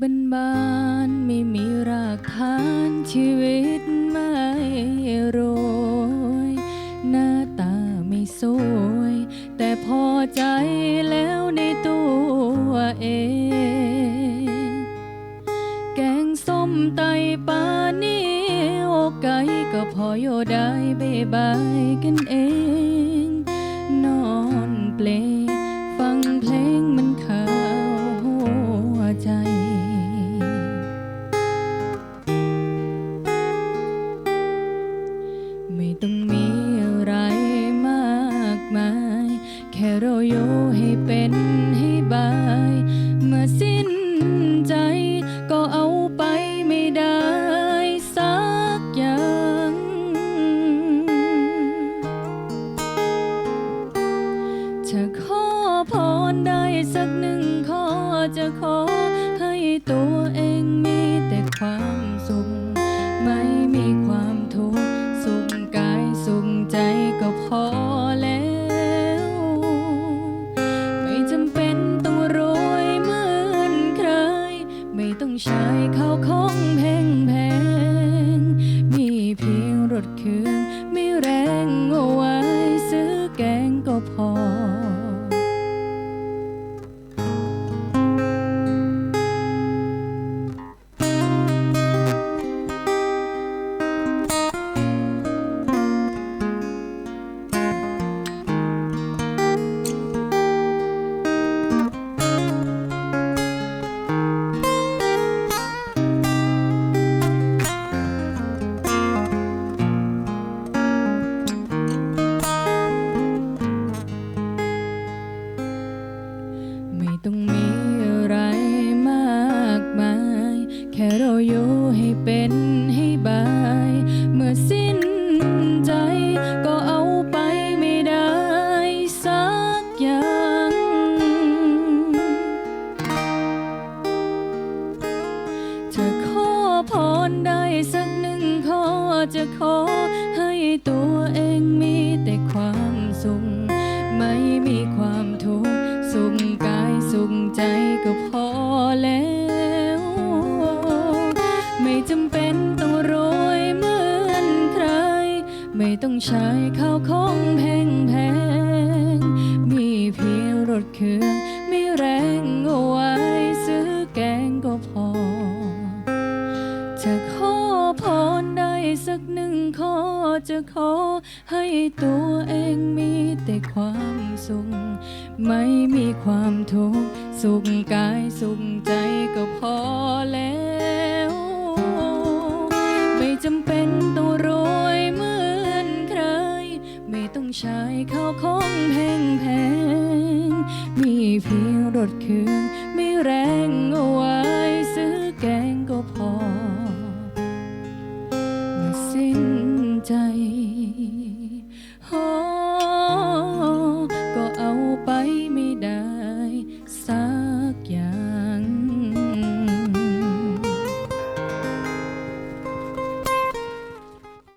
บ้านบ้านๆไม่มีรากฐานชีวิตไม่โรย หน้าตาไม่สวย แต่พอใจแล้วในตัวเอง แกงส้มไตปลานี่โอไก่ก็พอโยได้เบบายกันเอง สักหนึ่งข้อจะขอให้ตัวเองมีแต่ความสุข ไม่มีความทุกข์สุขกายสุขใจก็พอแล้ว ไม่จำเป็นต้องรวยเหมือนใคร ไม่ต้องใช้ข้าวของแพงแพงๆมีเพียงรถเครื่องมีแรงเอาไว้ซื้อแกงก็พอ ต้องมีอะไรมากมาย แค่เราอยู่ให้เป็นให้บาย เมื่อสิ้นใจก็เอาไปไม่ได้สักอย่าง จะขอพรได้สักหนึ่งข้อจะขอให้ตัวเองมีแต่ความสุข ไม่มีความทุกข์ สุขกายสุขใจก็พอแล้ว ไม่จำเป็นต้องรวยเหมือนใคร ไม่ต้องใช้ข้าวของแพงแพงมีเพียงรถเครื่องมีแรงเอาไว้ซื้อแกงก็พอจะขอพรได้สักหนึ่งข้อจะขอให้ตัวเองมีแต่ความสุข ไม่มีความทุกข์สุขกายสุขใจก็พอแล้ว ไม่จำเป็นต้องรวยเหมือนใคร ไม่ต้องใช้ข้าวของแพงแพงๆมีเพียงรถเครื่องมีแรง